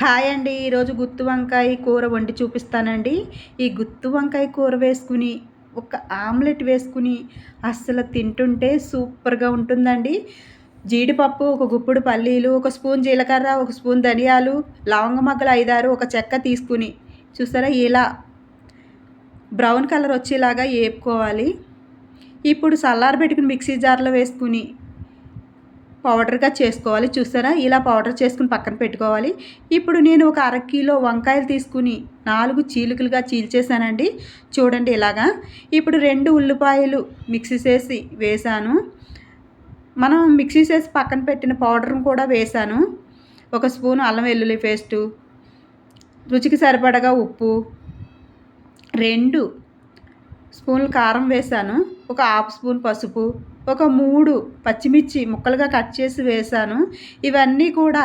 Hi అండి. ఈరోజు గుత్తి వంకాయ కూర వండి చూపిస్తానండి. ఈ గుత్తి వంకాయ కూర వేసుకుని ఒక ఆమ్లెట్ వేసుకుని అస్సలు తింటుంటే సూపర్గా ఉంటుందండి. జీడిపప్పు ఒక గుప్పుడు పల్లీలు ఒక స్పూన్ జీలకర్ర ఒక స్పూన్ ధనియాలు లవంగ మగ్గలు ఐదారు ఒక చెక్క తీసుకుని చూసారా ఇలా బ్రౌన్ కలర్ వచ్చేలాగా వేపుకోవాలి ఇప్పుడు సల్లార పెట్టుకుని మిక్సీ జార్లో వేసుకుని పౌడర్గా చేసుకోవాలి. చూసారా? ఇలా పౌడర్ చేసుకుని పక్కన పెట్టుకోవాలి. ఇప్పుడు నేను ఒక అర కిలో వంకాయలు తీసుకుని నాలుగు చీలికలుగా చీల్చేసానండి చూడండి ఇలాగా. ఇప్పుడు రెండు ఉల్లిపాయలు మిక్సీ చేసి వేసాను మనం మిక్సీ చేసి పక్కన పెట్టిన పౌడర్ని కూడా వేసాను ఒక స్పూన్ అల్లం వెల్లుల్లి పేస్టు రుచికి సరిపడగా ఉప్పు రెండు స్పూన్లు కారం వేశాను ఒక హాఫ్ స్పూన్ పసుపు ఒక మూడు పచ్చిమిర్చి ముక్కలుగా కట్ చేసి వేసాను ఇవన్నీ కూడా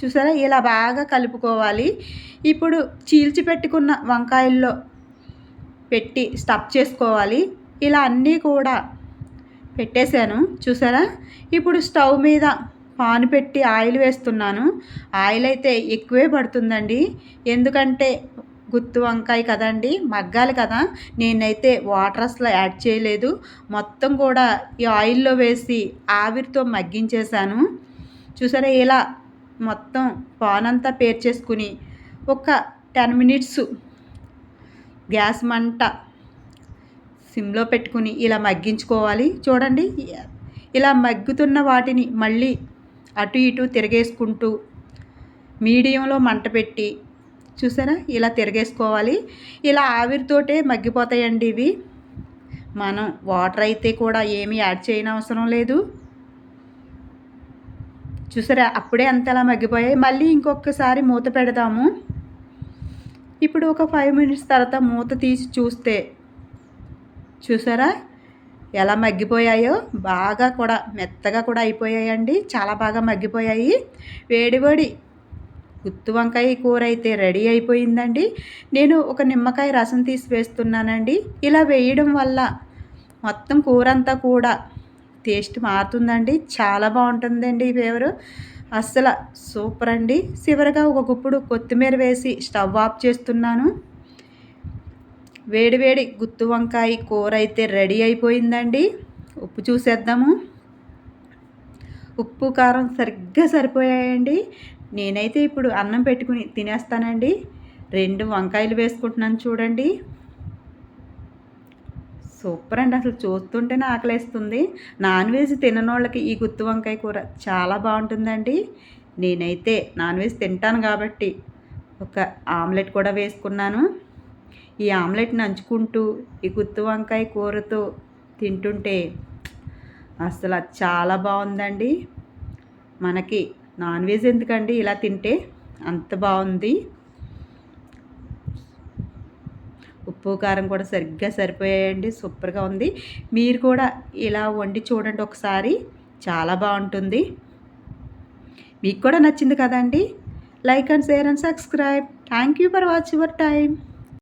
చూసారా ఇలా బాగా కలుపుకోవాలి. ఇప్పుడు చీల్చి పెట్టుకున్న వంకాయల్లో పెట్టి స్టఫ్ చేసుకోవాలి. ఇలా అన్నీ కూడా పెట్టేశాను చూసారా? ఇప్పుడు స్టవ్ మీద పాను పెట్టి ఆయిల్ వేస్తున్నాను. ఆయిల్ అయితే ఎక్కువే పడుతుందండి. ఎందుకంటే గుత్తు వంకాయ కదండి మగ్గాలి కదా. నేనైతే వాటర్ అసలు యాడ్ చేయలేదు. మొత్తం కూడా ఈ ఆయిల్లో వేసి ఆవిరితో మగ్గించేశాను. చూసారా ఇలా మొత్తం పానంతా పేర్చేసుకుని ఒక టెన్ మినిట్స్ గ్యాస్ మంట సిమ్లో పెట్టుకుని ఇలా మగ్గించుకోవాలి. చూడండి ఇలా మగ్గుతున్న వాటిని మళ్ళీ అటు ఇటు తిరగేసుకుంటూ మీడియంలో మంట పెట్టి చూసారా? ఇలా తిరగేసుకోవాలి. ఇలా ఆవిరితోటే మగ్గిపోతాయండి ఇవి. మనం వాటర్ అయితే కూడా ఏమీ యాడ్ చేయని అవసరం లేదు. చూసారా? అప్పుడే అంతలా మగ్గిపోయాయి. మళ్ళీ ఇంకొకసారి మూత పెడదాము. ఇప్పుడు ఒక ఫైవ్ మినిట్స్ తర్వాత మూత తీసి చూస్తే చూసారా? ఎలా మగ్గిపోయాయో బాగా కూడా మెత్తగా కూడా అయిపోయాయండి. చాలా బాగా మగ్గిపోయాయి. వేడివేడి గుత్తి వంకాయ కూర అయితే రెడీ అయిపోయిందండి. నేను ఒక నిమ్మకాయ రసం తీసి వేస్తున్నానండి. ఇలా వేయడం వల్ల మొత్తం కూర అంతా కూడా టేస్ట్ మారుతుందండి. చాలా బాగుంటుందండి ఈ ఫేవరు అస్సలు సూపర్ అండి. చివరిగా ఒక గుప్పుడు కొత్తిమీర వేసి స్టవ్ ఆఫ్ చేస్తున్నాను. వేడివేడి గుత్తి వంకాయ కూర అయితే రెడీ అయిపోయిందండి. ఉప్పు చూసేద్దాము. ఉప్పు కారం సరిగ్గా సరిపోయాయండి. నేనైతే ఇప్పుడు అన్నం పెట్టుకుని తినేస్తానండి. రెండు వంకాయలు వేసుకుంటున్నాను చూడండి. సూపర్ అండి అసలు చూస్తుంటేనే ఆకలేస్తుంది. నాన్ వెజ్ తిననోళ్ళకి ఈ గుత్తి వంకాయ కూర చాలా బాగుంటుందండి. నేనైతే నాన్ వెజ్ తింటాను కాబట్టి ఒక ఆమ్లెట్ కూడా వేసుకున్నాను. ఈ ఆమ్లెట్ నంచుకుంటూ ఈ గుత్తి వంకాయ కూరతో తింటుంటే అసలు చాలా బాగుందండి. మనకి నాన్ వెజ్ ఎందుకండి? ఇలా తింటే అంత బాగుంది. ఉప్పు కారం కూడా సరిగ్గా సరిపోయాయండి. సూపర్గా ఉంది. మీరు కూడా ఇలా వండి చూడండి ఒకసారి. చాలా బాగుంటుంది. మీకు కూడా నచ్చింది కదండి? Like and share and subscribe. Thank you for watch your time